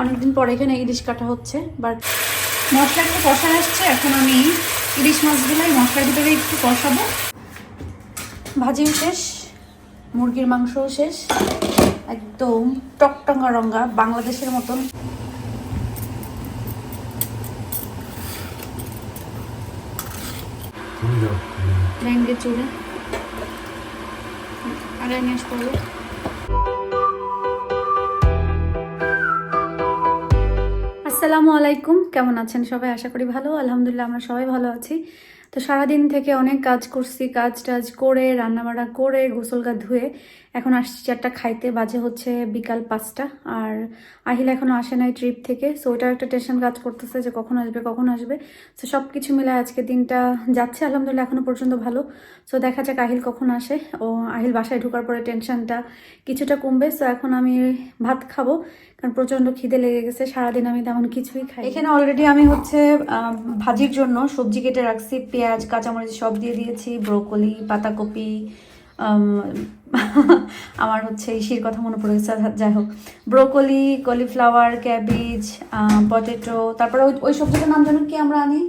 অনেকদিন পরে এখানে ইলিশ কাটা হচ্ছে বাট মশলা একটু কষা আসছে এখন আমি ইলিশ মাছগুলো এই মশলার ভিতরে একটু কষাবো। ভাজিও শেষ মুরগির মাংসও শেষ একদম টকটঙ্গা রঙ্গা বাংলাদেশের মতন। ল্যাঙ্গে চুলে আড়াই মাস পড়বে আসসালামু আলাইকুম। কেমন আছেন সবাই? আশা করি ভালো। আলহামদুলিল্লাহ, আমরা সবাই ভালো আছি। তো সারাদিন থেকে অনেক কাজ করছি কাজ টাজ করে, রান্নাবাড়া করে গোসল গা ধুয়ে এখন আসছি চারটা খাইতে, বাজে হচ্ছে বিকাল পাঁচটা, আর আহিল এখনও আসে নাই ট্রিপ থেকে সো ওটাও একটা টেনশন কাজ করতেছে যে কখন আসবে কখন আসবে। সো সব কিছু মিলে আজকে দিনটা যাচ্ছে, আলহামদুলিল্লাহ এখনও পর্যন্ত ভালো। সো দেখা যাক আহিল কখন আসে। ও, আহিল বাসায় ঢোকার পরে টেনশনটা কিছুটা কমবে সো এখন আমি ভাত খাব, কারণ প্রচণ্ড খিদে লেগে গেছে, সারাদিন আমি তেমন কিছুই খাই এখানে অলরেডি আমি হচ্ছে ভাজির জন্য সবজি কেটে রাখছি, পেঁয়াজ, কাঁচামরিচ সব দিয়ে দিয়েছি, ব্রোকলি, পাতাকপি আমার হচ্ছে ইসির কথা মনে পড়ে গেছে যাই হোক। ব্রোকলি কলিফ্লাওয়ার ক্যাবেজ পটেটো তারপরে ওই সবজিটার নাম জানেন কি আমরা আনি?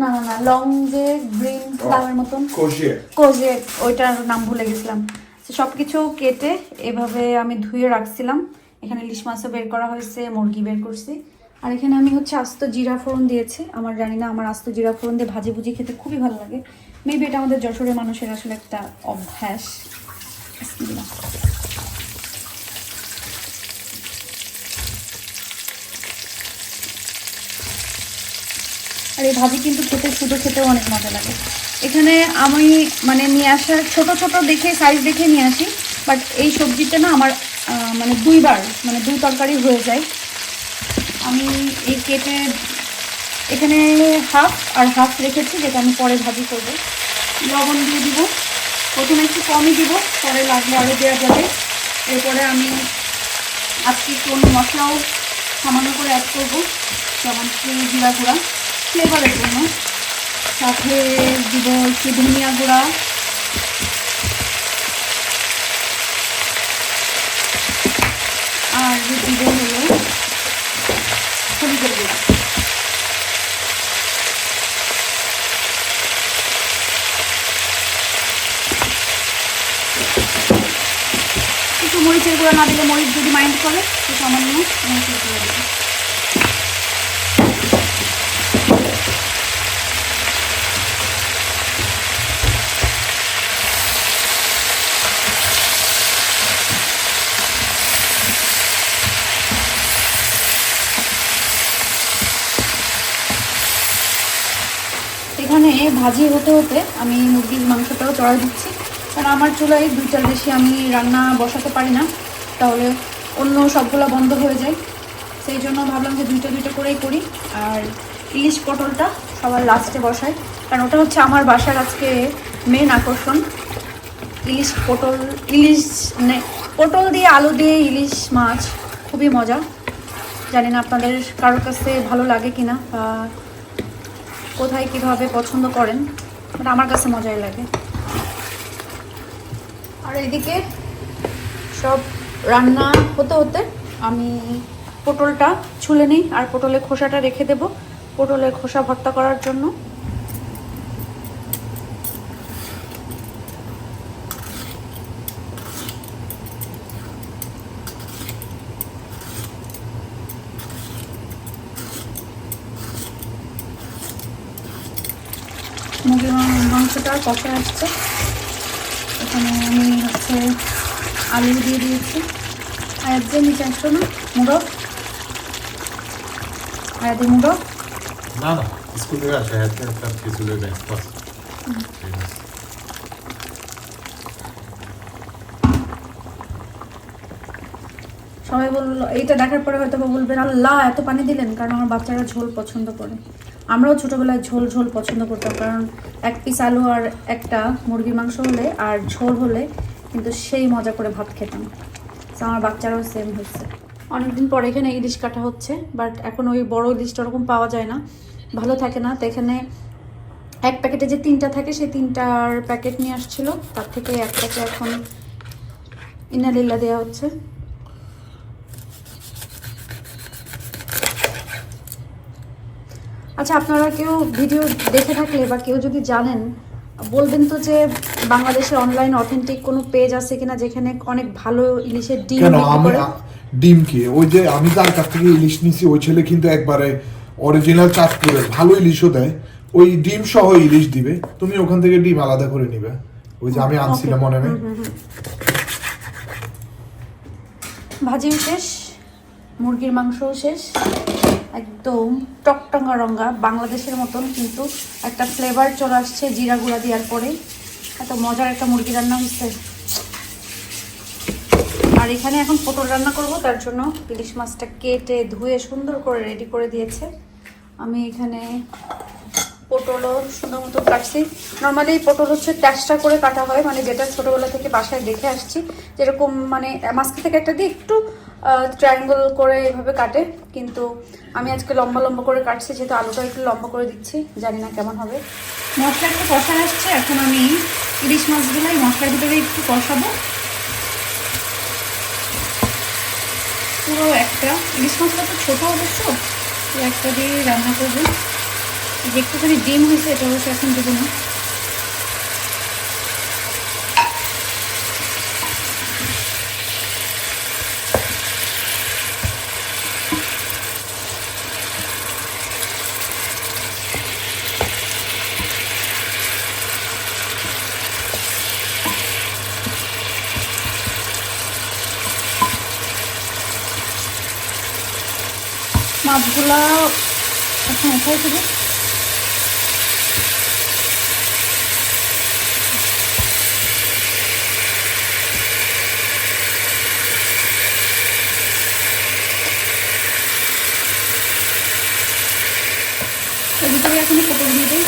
না না না লং যে গ্রিন ফ্লাওয়ার মতন। কোজে ওইটার নাম ভুলে গেছিলাম। সব কিছু কেটে এভাবে আমি ধুয়ে রাখছিলাম। এখানে ইলিশ মাছও বের করা হয়েছে মুরগি বের করছি। আর এখানে আমি হচ্ছে আস্ত জিরা ফোড়ন দিয়েছি। আমার জানি না আমার আস্ত জিরা ফোড়ন দিয়ে ভাজি ভুজি খেতে খুবই ভালো লাগে। মেবি এটা আমাদের যশোরের মানুষের আসলে একটা অভ্যাস। আর এই ভাজি কিন্তু খেতে, শুধু খেতেও অনেক মজা লাগে এখানে আমি মানে নিয়ে আসার ছোট ছোট দেখে সাইজ দেখে নিয়ে আসি বাট এই সবজিটা না আমার মানে দুইবার মানে দুই তরকারি হয়ে যায় আমি এই কেটে এখানে হাফ আর হাফ রেখেছি, যেটা আমি পরে ভাজি করব। লবণ দিয়ে দিব। প্রথমে একটু কমই দিব, পরে লাগলে আরও দেওয়া যাবে। এরপরে আমি আজকে কোন মশলাও সামান্য করে অ্যাড করব, যেমন জিরা গুঁড়া। ফ্লেভারের জন্য। সাথে দিব একটু ধনিয়া গুঁড়া। আর দিব হলো হলুদের গুঁড়া একটু মরিচের গুঁড়া না দিলে মরিচ যদি মাইন্ড করে, তো সামান্য মরিচের গুঁড়া দেবে এখানে ভাজি হতে হতে আমি মুরগির মাংসটাও চড়াই দিচ্ছি। কারণ আমার চুলায় দুইটার বেশি আমি রান্না বসাতে পারি না। তাহলে অন্য সবগুলো বন্ধ হয়ে যায়। সেই জন্য ভাবলাম যে দুইটা দুইটা করেই করি। আর ইলিশ পটলটা সবার লাস্টে বসাই। কারণ ওটা হচ্ছে আমার বাসার আজকে মেন আকর্ষণ। ইলিশ পটল, ইলিশ মানে পটল দিয়ে আলু দিয়ে ইলিশ মাছ খুবই মজা। জানি না আপনাদের কারোর কাছে ভালো লাগে কিনা বা কোথায় কীভাবে পছন্দ করেন বাট আমার কাছে মজাই লাগে। আর এদিকে সব রান্না হতে হতে আমি পটলটা ছুলে নিই আর পটলের খোসাটা রেখে দেব পটলের খোসা ভর্তা করার জন্য। মুরগির মাংসটা কষে আসছে। এখানে আমি হচ্ছে আলু দিয়ে দিয়েছি। আর যে নিচে আসলো না মুড়ো। আর দি মুড়ো। না না স্কুল থেকে আসে তার কিছু সবাই বলল এইটা দেখার পরে হয়তো বা বলবেন আল্লাহ এত পানি দিলেন। কারণ আমার বাচ্চারা ঝোল পছন্দ করে। আমরাও ছোটোবেলায় ঝোল ঝোল পছন্দ করতাম কারণ এক পিস আলু আর একটা মুরগির মাংস হলে আর ঝোল হলে কিন্তু সেই মজা করে ভাত খেতাম। আমার বাচ্চারাও সেম হচ্ছে অনেকদিন পরে এখানে ইলিশ কাটা হচ্ছে বাট এখন ওই বড় ইলিশটা ওরকম পাওয়া যায় না। ভালো থাকে না, তো এখানে এক প্যাকেটে যে তিনটা থাকে, সেই তিনটার প্যাকেট নিয়ে আসছিল। তার থেকে একটাকে প্যাকেট এখন ইনালিল্লা দেওয়া হচ্ছে। আচ্ছা আপনারা কেউ ভিডিও দেখে থাকলে বা কেউ যদি জানেন বলবেন তো যে বাংলাদেশে অনলাইন অথেন্টিক কোনো পেজ আছে কিনা যেখানে অনেক ভালো ইলিশের ডিম কেন? আমি ডিম কি? ওই যে আমি তার কাছ থেকে ইলিশ নিছি ওই ছেলে কিন্তু একবারে অরিজিনাল চাঁদপুরের ভালো ইলিশও দেয়। ওই ডিম সহ ইলিশ দিবে। তুমি ওখান থেকে ডিম আলাদা করে নিবে। ওই যে আমি আনছিলাম মনে নেই। ভাজিও শেষ মুরগির মাংসও শেষ। একদম টকটঙ্গা রঙ্গা বাংলাদেশের মতন কিন্তু একটা ফ্লেভার চলে আসছে জিরা গুঁড়া দেওয়ার পরে। এত মজার একটা মুরগি রান্না হচ্ছে। আর এখানে এখন পটল রান্না করব, তার জন্য ইলিশ মাছটা কেটে ধুয়ে সুন্দর করে রেডি করে দিয়েছে। আমি এখানে পটলও সুন্দর মতো কাটছি। নর্মালি পটল হচ্ছে ট্যাসটা করে কাটা হয় মানে যেটা ছোটোবেলা থেকে বাসায় দেখে আসছি। যেরকম মানে মাঝখান থেকে একটা দিয়ে একটু ট্রায়াঙ্গল করে এভাবে কাটে, কিন্তু আমি আজকে লম্বা লম্বা করে কাটছি, যেহেতু আলুটা একটু লম্বা করে দিচ্ছি, জানি না কেমন হবে। মশলা একটু কষা আসছে, এখন আমি ইলিশ মাছগুলো এই মশলার ভিতরে একটু কষাবো। পুরো একটা, ইলিশ মাছটা তো ছোটো অবশ্য একটা দিয়ে রান্না করব। যে একটুখানি ডিম হয়েছে, এটা অবশ্য এখন দেবো না। মাছগুলা এখন উঠাই দেবো এর ভিতরে এখন পটল দিয়ে দিই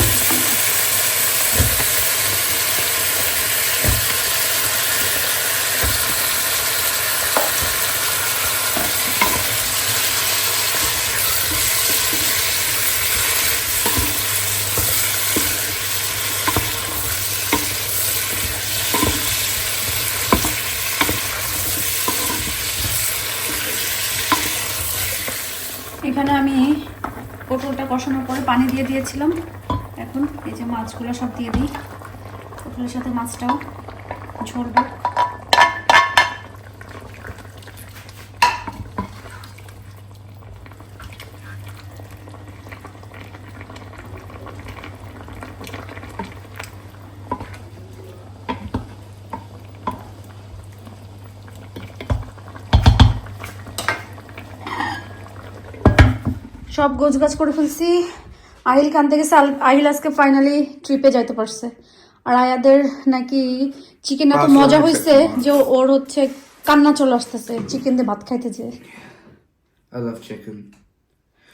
এখানে আমি পটলটা কষানোর পরে পানি দিয়ে দিয়েছিলাম। এখন এই যে মাছগুলো সব দিয়ে দিই। পটলের সাথে মাছটাও ঝরবে। সব গোছ গাছ করে ফেলছি। আহিল কান থেকে সাল- আহিল আজকে ফাইনালি ট্রিপে যাইতে পারছে আর আয়াদের নাকি চিকেন এত মজা হয়েছে যে ওর হচ্ছে কান্না চলে আসতেছে চিকেন দিয়ে ভাত খাইতে যে I love chicken.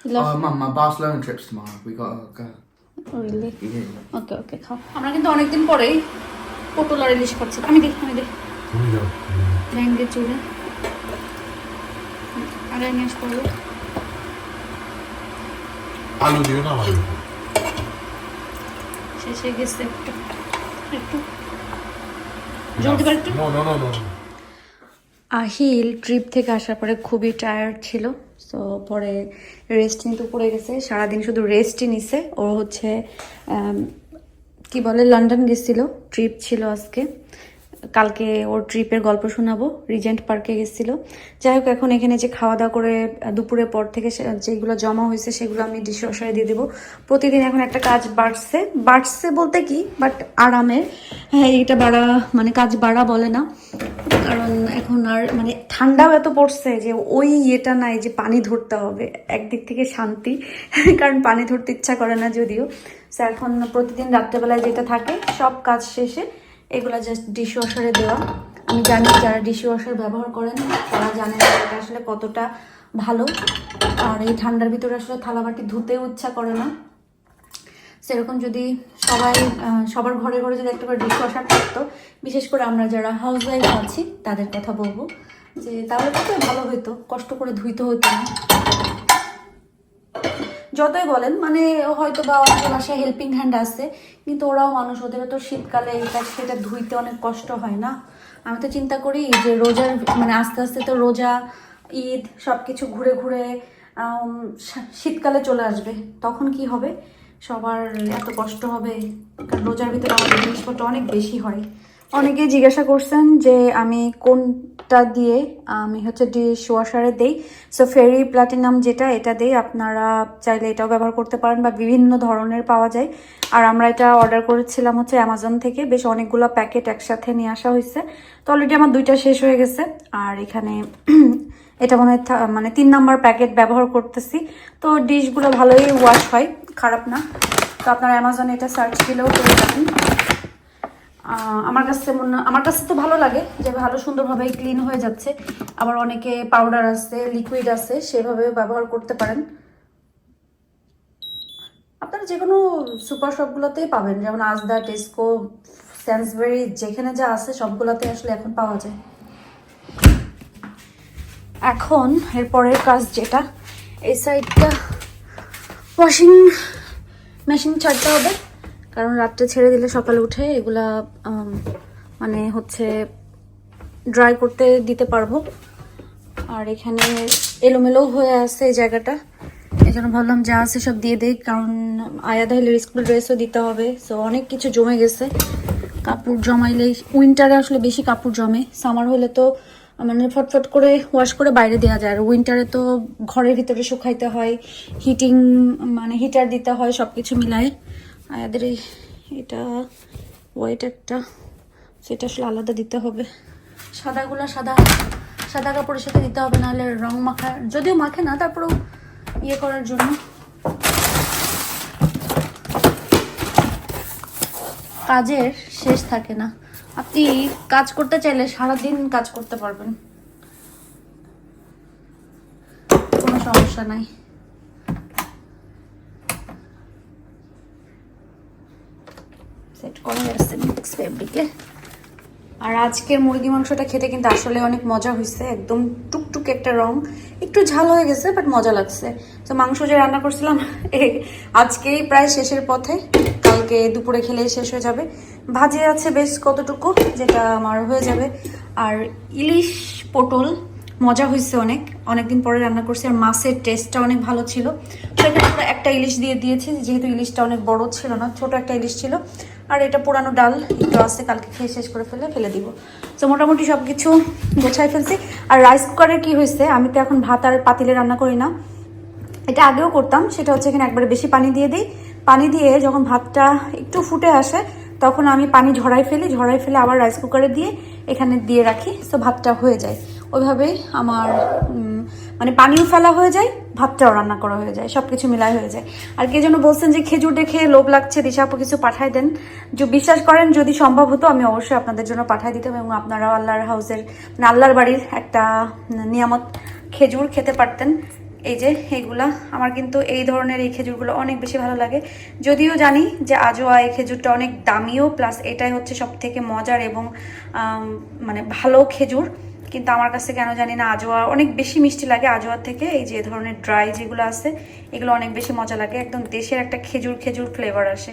Love- Oh, mum, my Barcelona trip's tomorrow. We gotta go. Really? Yeah. ওকে ওকে খাও আমরা কিন্তু অনেকদিন পরেই পটল আর ইলিশ খাচ্ছি আমি দেখি আমি দেখি তুমি যাও চুলে আর করব আলু দিও না শেষ হয়ে গেছে একটু একটু। জলদি একটু। No no no no Ahil trip থেকে আসার পরে খুবই টায়ার্ড ছিল সো পরে রেস্ট নিতে পড়ে গেছে। সারাদিন শুধু রেস্টই নিছে। ও হচ্ছে কি বলে লন্ডন গেছিল ট্রিপ ছিল আজকে। কালকে ওর ট্রিপের গল্প শোনাবো রিজেন্ট পার্কে গেছিল। যাই হোক, এখন এখানে যে খাওয়া দাওয়া করে, দুপুরের পর থেকে যেগুলো জমা হয়েছে সেগুলো আমি ডিশওয়াশারে দিয়ে দেবো। প্রতিদিন এখন একটা কাজ বাড়ছে বাড়ছে বলতে কি বাট আরামের হ্যাঁ এটা বাড়া মানে কাজ বাড়া বলে না। কারণ এখন আর মানে ঠান্ডাও এত পড়ছে যে ওই ইয়েটা নাই যে পানি ধরতে হবে। একদিক থেকে শান্তি, কারণ পানি ধরতে ইচ্ছা করে না যদিও। সো এখন প্রতিদিন রাত্রেবেলায় যেটা থাকে, সব কাজ শেষে এগুলো জাস্ট ডিশ ওয়াশারে দেওয়া। আমি জানি যারা ডিশ ওয়াশার ব্যবহার করেন, তারা জানেন এটা আসলে কতটা ভালো। আর এই ঠান্ডার ভিতরে আসলে থালাবাটি ধুতেও ইচ্ছা করে না। সেরকম যদি সবাই সবার ঘরে ঘরে যদি একটা করে ডিশ ওয়াশার থাকতো, বিশেষ করে আমরা যারা হাউস ওয়াইফ আছি, তাদের কথা বলব যে তাহলে কত ভালো হতো কষ্ট করে ধুইতে হতো না। যতই বলেন মানে হয়তো বা অনেকের বাসায় হেল্পিং হ্যান্ড আছে, কিন্তু ওরাও মানুষ ওদেরও তো শীতকালে এটা সেটা ধুইতে অনেক কষ্ট হয় না? আমি তো চিন্তা করি যে রোজার মানে আস্তে আস্তে তো রোজা, ঈদ সব কিছু ঘুরে ঘুরে শীতকালে চলে আসবে। তখন কি হবে? সবার এত কষ্ট হবে। কারণ রোজার ভিতরে আমাদের জিনিসপত্র অনেক বেশি হয়। অনেকেই জিজ্ঞাসা করছেন যে আমি কোনটা দিয়ে, আমি হচ্ছে ডিশ ওয়াশারে দেই। সো ফেরি প্লাটিনাম যেটা, এটা দেই আপনারা চাইলে এটাও ব্যবহার করতে পারেন বা বিভিন্ন ধরনের পাওয়া যায়। আর আমরা এটা অর্ডার করেছিলাম হচ্ছে অ্যামাজন থেকে। বেশ অনেকগুলো প্যাকেট একসাথে নিয়ে আসা হয়েছে। তো অলরেডি আমার দুইটা শেষ হয়ে গেছে। আর এখানে এটা মনে মানে তিন নাম্বার প্যাকেট ব্যবহার করতেছি। তো ডিশগুলো ভালোই ওয়াশ হয়, খারাপ না। তো আপনারা অ্যামাজনে এটা সার্চ দিলেও পেয়ে যাবেন। আমার কাছে মনে আমার কাছে তো ভালো লাগে যে ভালো সুন্দরভাবে ক্লিন হয়ে যাচ্ছে। আবার অনেকে পাউডার আছে লিকুইড আছে, সেভাবে ব্যবহার করতে পারেন। আপনারা যে কোনো সুপার শপগুলোতেই পাবেন, যেমন আজদা টেস্কো স্যান্সবেরি যেখানে যা আছে সবগুলোতে আসলে এখন পাওয়া যায়। এখন এরপরের কাজ যেটা, এই সাইডটা ওয়াশিং মেশিন ছাড়তে হবে। কারণ রাত্রে ছেড়ে দিলে সকালে উঠে এগুলা মানে হচ্ছে ড্রাই করতে দিতে পারব। আর এখানে এলোমেলো হয়ে আছে এই জায়গাটা। এই জন্য ভাবলাম যা আছে সব দিয়ে দেই, কারণ আয়াদা হলে স্কুল ড্রেসও দিতে হবে। সো অনেক কিছু জমে গেছে। কাপড় জমাইলে উইন্টারে আসলে বেশি কাপড় জমে। সামার হলে তো মানে ফটফট করে ওয়াশ করে বাইরে দেওয়া যায়। আর উইন্টারে তো ঘরের ভিতরে শুকাইতে হয় হিটিং মানে হিটার দিতে হয় সব কিছু মিলায়। আয়াদের এই এটা হোয়াইট একটা, সেটা আসলে আলাদা দিতে হবে। সাদাগুলো সাদা সাদা কাপড়ের সাথে দিতে হবে, নাহলে রং মাখা, যদিও মাখে না, তারপরেও ইয়ে করার জন্য। কাজের শেষ থাকে না। আপনি কাজ করতে চাইলে সারাদিন কাজ করতে পারবেন। কোনো সমস্যা নাই। করা গেছে মিক্স ফেব্রিকে আর আজকের মুরগি মাংসটা খেতে কিন্তু আসলে অনেক মজা হয়েছে একদম টুকটুক একটা রং। একটু ঝাল হয়ে গেছে বাট মজা লাগছে। তো মাংস যে রান্না করছিলাম আজকেই প্রায় শেষের পথে। কালকে দুপুরে খেলে শেষ হয়ে যাবে। ভাজে আছে বেশ কতটুকু, যেটা আমার হয়ে যাবে। আর ইলিশ পটল মজা হয়েছে অনেক। অনেকদিন পরে রান্না করছি আর মাছের টেস্টটা অনেক ভালো ছিল। তো এখানে আমরা একটা ইলিশ দিয়ে দিয়েছি, যেহেতু ইলিশটা অনেক বড় ছিল না, ছোট একটা ইলিশ ছিল। আর এটা পুরানো ডাল, একটু আসতে কালকে খেয়ে শেষ করে ফেলে ফেলে দিব। তো মোটামুটি সব কিছু গোছাই ফেলছি। আর রাইস কুকারের কি হয়েছে আমি তো এখন ভাত আর পাতিলে রান্না করি না। এটা আগেও করতাম, সেটা হচ্ছে এখানে একবারে বেশি পানি দিয়ে দিই। পানি দিয়ে যখন ভাতটা একটু ফুটে আসে, তখন আমি পানি ঝরাই ফেলি ঝরাই ফেলে আবার রাইস কুকারে দিয়ে এখানে দিয়ে রাখি তো ভাতটা হয়ে যায়। ওইভাবেই আমার মানে পানিও ফেলা হয়ে যায়, ভাতটাও রান্না করা হয়ে যায় সব কিছু মিলাই হয়ে যায়। আর কে যেন বলছেন যে খেজুর দেখে লোভ লাগছে দিশাপু কিছু পাঠাই দেন। যে বিশ্বাস করেন, যদি সম্ভব হতো, আমি অবশ্যই আপনাদের জন্য পাঠাই দিতাম এবং আপনারাও আল্লাহর হাউসের মানে আল্লাহর বাড়ির একটা নিয়ামত খেজুর খেতে পারতেন। এই যে, এইগুলা, আমার কিন্তু এই ধরনের এই খেজুরগুলো অনেক বেশি ভালো লাগে। যদিও জানি যে আজোয়া এই খেজুরটা অনেক দামিও, প্লাস এটাই হচ্ছে সব থেকে মজার এবং মানে ভালো খেজুর। কিন্তু আমার কাছে কেন জানি না আজোয়া অনেক বেশি মিষ্টি লাগে আজোয়ার থেকে। এই যে ধরনের ড্রাই যেগুলো আছে, এগুলো অনেক বেশি মজা লাগে। একদম দেশের একটা খেজুর খেজুর ফ্লেভার আসে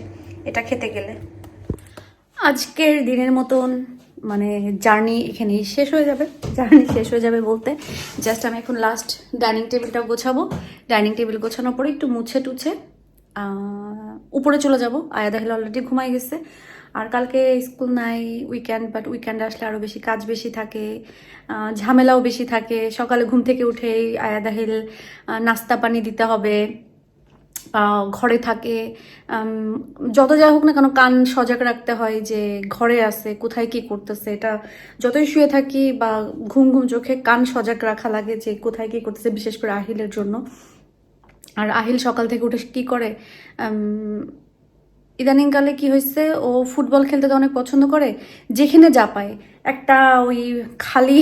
এটা খেতে গেলে। আজকের দিনের মতন মানে জার্নি এখানেই শেষ হয়ে যাবে। জার্নি শেষ হয়ে যাবে বলতে জাস্ট আমি এখন লাস্ট ডাইনিং টেবিলটা গোছাবো। ডাইনিং টেবিল গোছানোর পরে একটু মুছে টুছে উপরে চলে যাব। আয়া দেখালে অলরেডি ঘুমাই গেছে। আর কালকে স্কুল নাই উইকেন্ড বাট উইকেন্ডে আসলে আরও বেশি কাজ বেশি থাকে ঝামেলাও বেশি থাকে। সকালে ঘুম থেকে উঠেই আয়া দাহিল নাস্তা পানি দিতে হবে ঘরে থাকে। যত যা হোক না কেন কান সজাগ রাখতে হয় যে ঘরে আছে, কোথায় কি করতেছে, এটা যতই শুয়ে থাকি বা ঘুম ঘুম চোখে কান সজাগ রাখা লাগে যে কোথায় কি করতেছে, বিশেষ করে আহিলের জন্য। আর আহিল সকাল থেকে উঠে কি করে? ইদানিংকালে কি হয়েছে? ও ফুটবল খেলতে তো অনেক পছন্দ করে। যেখানে যা পায়। একটা ওই খালি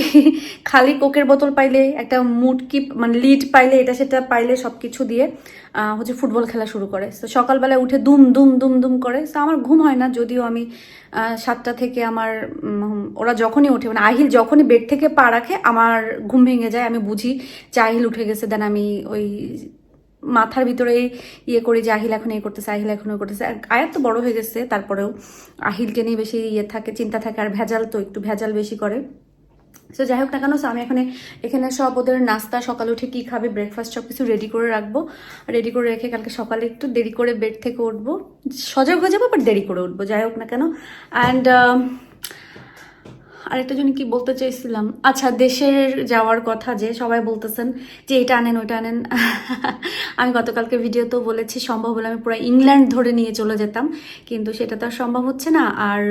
খালি কোকের বোতল পাইলে, একটা মুটকি মানে লিড পাইলে, এটা সেটা পাইলে সব কিছু দিয়ে হচ্ছে ফুটবল খেলা শুরু করে। তো সকালবেলায় উঠে দুম দুম দুম দুম করে। তো আমার ঘুম হয় না, যদিও আমি সাতটা থেকে আমার ওরা যখনই ওঠে মানে আহিল যখনই বেড থেকে পা রাখে, আমার ঘুম ভেঙে যায়। আমি বুঝি যে আহিল উঠে গেছে, দেন আমি ওই মাথার ভিতরে ইয়ে করে যে আহিল এখন এই করতেছে, আহিল এখন করতেছে। আয়াত তো বড় হয়ে গেছে, তারপরেও আহিলকে নিয়ে বেশি ইয়ে থাকে, চিন্তা থাকে, আর ভেজাল তো একটু ভেজাল বেশি করে। সো যাই হোক না কেন আমি এখানে এখানে সব ওদের নাস্তা, সকালে উঠে কী খাবে ব্রেকফাস্ট সব কিছু রেডি করে রাখব। রেডি করে রেখে কালকে সকালে একটু দেরি করে বেড থেকে উঠবো। সজাগ হয়ে যাব বাট দেরি করে উঠবো, যাই হোক না কেন। অ্যান্ড আরেকটা জন্য কি বলতে চাইছিলাম? আচ্ছা দেশের যাওয়ার কথা যে সবাই বলতেছেন যে এটা আনেন, ওইটা আনেন। আমি গতকালকে ভিডিওতেও বলেছি, সম্ভব হলে আমি পুরো ইংল্যান্ড ধরে নিয়ে চলে যেতাম। কিন্তু সেটা তো আর সম্ভব হচ্ছে না। আর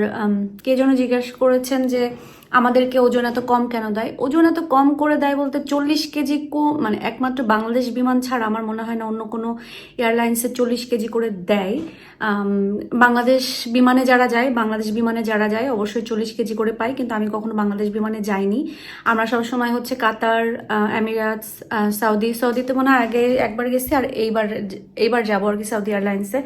কে যেন জিজ্ঞাসা করেছেন যে আমাদেরকে ওজন এত কম কেন দেয়? ওজন এত কম করে দেয় বলতে চল্লিশ কেজি কো মানে একমাত্র বাংলাদেশ বিমান ছাড়া আমার মনে হয় না অন্য কোনো এয়ারলাইন্সে চল্লিশ কেজি করে দেয়। বাংলাদেশ বিমানে যারা যায় বাংলাদেশ বিমানে যারা যায় অবশ্যই চল্লিশ কেজি করে পায় কিন্তু আমি কখনো বাংলাদেশ বিমানে যাইনি। আমরা সবসময় হচ্ছে কাতার আহ, এমিরাটস সৌদি সৌদিতে মনে হয় আগে একবার গেছি আর এইবার এইবার যাব আর কি সৌদি এয়ারলাইন্সে।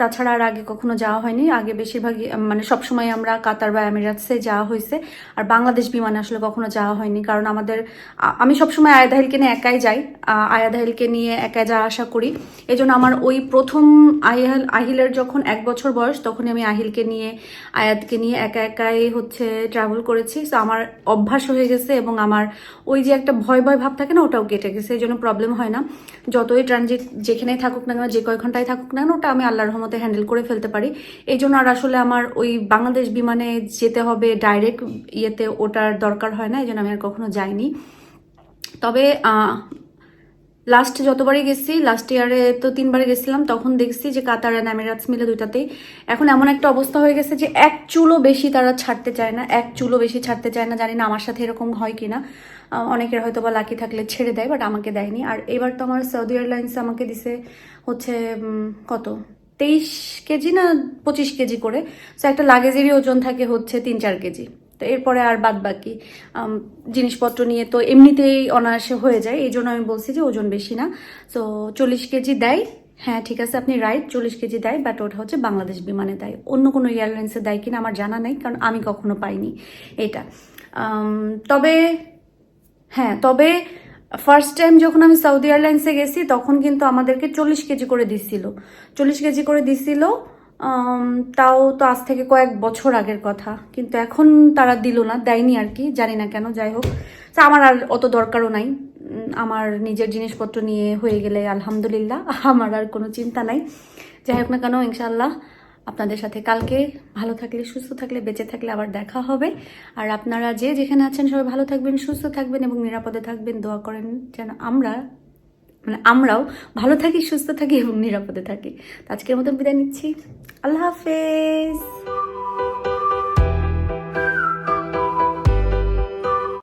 তাছাড়া আর আগে কখনো যাওয়া হয়নি। আগে বেশিরভাগই মানে সবসময় আমরা কাতার বা এমিরাটসে যাওয়া হয়েছে। আর বাংলাদেশ বিমানে আসলে কখনো যাওয়া হয়নি। কারণ আমাদের আমি সবসময় আয়াদাহিলকে নিয়ে একাই যাই। আয়াদাহিলকে নিয়ে একাই যাওয়া আসা করি। এই জন্য আমার ওই প্রথম আহিল আহিলের যখন এক বছর বয়স, তখনই আমি আহিলকে নিয়ে, আয়াতকে নিয়ে একা একাই হচ্ছে ট্রাভেল করেছি। তো আমার অভ্যাস হয়ে গেছে এবং আমার ওই যে একটা ভয় ভয় ভাব থাকে না, ওটাও কেটে গেছে। এই জন্য প্রবলেম হয় না। যতই ট্রানজিট যেখানেই থাকুক না কেন, যে কয় ঘন্টায় থাকুক না কেন, ওটা আমি আল্লাহর রহমতে হ্যান্ডেল করে ফেলতে পারি। এই জন্য আর আসলে আমার ওই বাংলাদেশ বিমানে যেতে হবে ডাইরেক্ট ইয়েতে ওটার দরকার হয় না এই জন্য আমি আর কখনো যাইনি। তবে লাস্ট যতবারই গেছি লাস্ট ইয়ারে তো তিনবারে গেছিলাম তখন দেখছি যে কাতার অ্যান্ড এমিরাটস মিলে দুইটাতেই। এখন এমন একটা অবস্থা হয়ে গেছে যে এক চুলও বেশি তারা ছাড়তে চায় না এক চুলও বেশি ছাড়তে চায় না জানি না আমার সাথে এরকম হয় কিনা। আহ, অনেকের হয়তো বা লাকি থাকলে ছেড়ে দেয় বাট আমাকে দেয়নি। আর এবার তো আমার সৌদি এয়ারলাইন্স আমাকে দিছে হচ্ছে কত? তেইশ কেজি না পঁচিশ কেজি করে? সো একটা লাগেজেরই ওজন থাকে হচ্ছে তিন, চার কেজি। তো এরপরে আর বাদ বাকি জিনিসপত্র নিয়ে তো এমনিতেই অনায়াসে হয়ে যায়। এই জন্য আমি বলছি যে ওজন বেশি না। তো চল্লিশ কেজি দেয়। হ্যাঁ ঠিক আছে, আপনি রাইট চল্লিশ কেজি দেয় বাট ওটা হচ্ছে বাংলাদেশ বিমানে দেয়। অন্য কোনো এয়ারলাইন্সে দেয় কিনা আমার জানা নেই, কারণ আমি কখনো পাইনি এটা। তবে হ্যাঁ তবে ফার্স্ট টাইম যখন আমি সৌদি এয়ারলাইন্সে গেছি, তখন কিন্তু আমাদেরকে চল্লিশ কেজি করে দিছিল। চল্লিশ কেজি করে দিছিল তাও তো আজ থেকে কয়েক বছর আগের কথা। কিন্তু এখন তারা দিল না, দেয়নি আর কি, জানি না কেন, যাই হোক। তা আমার আর অত দরকারও নাই। আমার নিজের জিনিসপত্র নিয়ে হয়ে গেলে আলহামদুলিল্লাহ, আমার আর কোনো চিন্তা নাই। যাই হোক না কেন ইনশাল্লাহ আপনাদের সাথে কালকে ভালো থাকলে, সুস্থ থাকলে, বেঁচে থাকলে আবার দেখা হবে। আর আপনারা যে যেখানে আছেন সবাই ভালো থাকবেন, সুস্থ থাকবেন এবং নিরাপদে থাকবেন। দোয়া করেন যেন আমরা মানে আমরাও ভালো থাকি, সুস্থ থাকি এবং নিরাপদে থাকি। আজকের মতন বিদায় নিচ্ছি। আল্লাহ হাফেজ।